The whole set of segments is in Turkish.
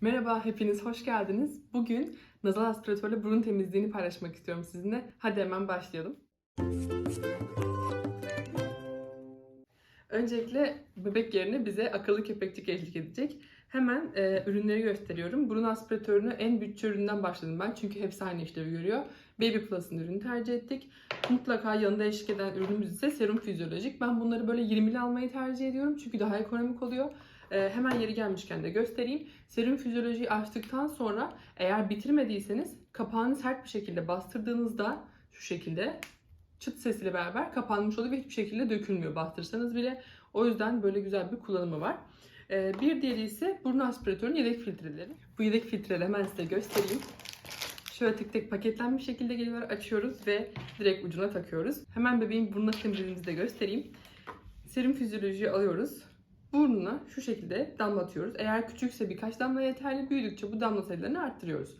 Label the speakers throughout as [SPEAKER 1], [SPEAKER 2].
[SPEAKER 1] Merhaba, hepiniz hoş geldiniz. Bugün nazal aspiratörle burun temizliğini paylaşmak istiyorum sizinle. Hadi hemen başlayalım. Öncelikle bebek yerine bize akıllı köpekçik eşlik edecek. Hemen e, ürünleri gösteriyorum. Burun aspiratörünü en bütçe üründen başladım ben. Çünkü hepsi aynı işlevi görüyor. Baby Plus'ın ürünü tercih ettik. Mutlaka yanında eşlik eden ürünümüz ise serum fizyolojik. Ben bunları böyle 20'li almayı tercih ediyorum. Çünkü daha ekonomik oluyor. E, hemen yeri gelmişken de göstereyim. Serum fizyolojiyi açtıktan sonra eğer bitirmediyseniz kapağını sert bir şekilde bastırdığınızda şu şekilde çıt sesiyle beraber kapanmış oluyor ve hiçbir şekilde dökülmüyor bastırsanız bile. O yüzden böyle güzel bir kullanımı var. Ee, bir diğeri ise burun aspiratörünün yedek filtreleri. Bu yedek filtreleri hemen size göstereyim. Şöyle tık tık paketlenmiş şekilde geliyor. Açıyoruz ve direkt ucuna takıyoruz. Hemen bebeğin burnuna temizliğimizi de göstereyim. Serum fizyolojiyi alıyoruz. Burnuna şu şekilde damlatıyoruz. Eğer küçükse birkaç damla yeterli. Büyüdükçe bu damla sayılarını arttırıyoruz.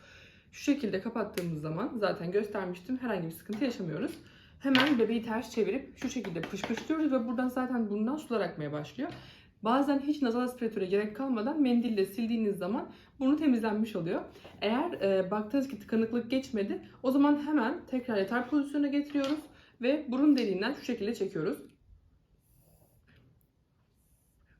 [SPEAKER 1] Şu şekilde kapattığımız zaman zaten göstermiştim. Herhangi bir sıkıntı yaşamıyoruz. Hemen bebeği ters çevirip şu şekilde pışpışlıyoruz ve buradan zaten burnundan sular akmaya başlıyor. Bazen hiç nazal aspiratöre gerek kalmadan mendille sildiğiniz zaman burnu temizlenmiş oluyor. Eğer e, baktınız ki tıkanıklık geçmedi o zaman hemen tekrar yatar pozisyona getiriyoruz ve burun deliğinden şu şekilde çekiyoruz.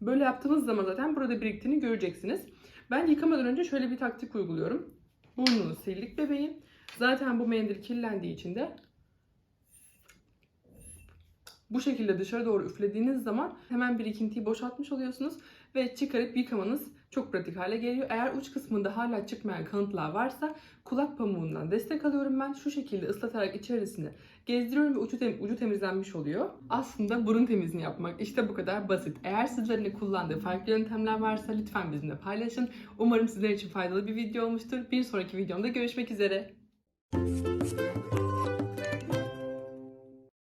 [SPEAKER 1] Böyle yaptığınız zaman zaten burada biriktiğini göreceksiniz. Ben yıkamadan önce şöyle bir taktik uyguluyorum. Burnunu sildik bebeğin. Zaten bu mendil kirlendiği için de bu şekilde dışarı doğru üflediğiniz zaman hemen birikintiyi boşaltmış oluyorsunuz ve çıkarıp yıkamanız çok pratik hale geliyor. Eğer uç kısmında hala çıkmayan kanıtlar varsa kulak pamuğundan destek alıyorum ben. Şu şekilde ıslatarak içerisine gezdiriyorum ve ucu, tem- ucu temizlenmiş oluyor. Aslında burun temizliğini yapmak işte bu kadar basit. Eğer sizlerin kullandığı farklı yöntemler varsa lütfen bizimle paylaşın. Umarım sizler için faydalı bir video olmuştur. Bir sonraki videomda görüşmek üzere.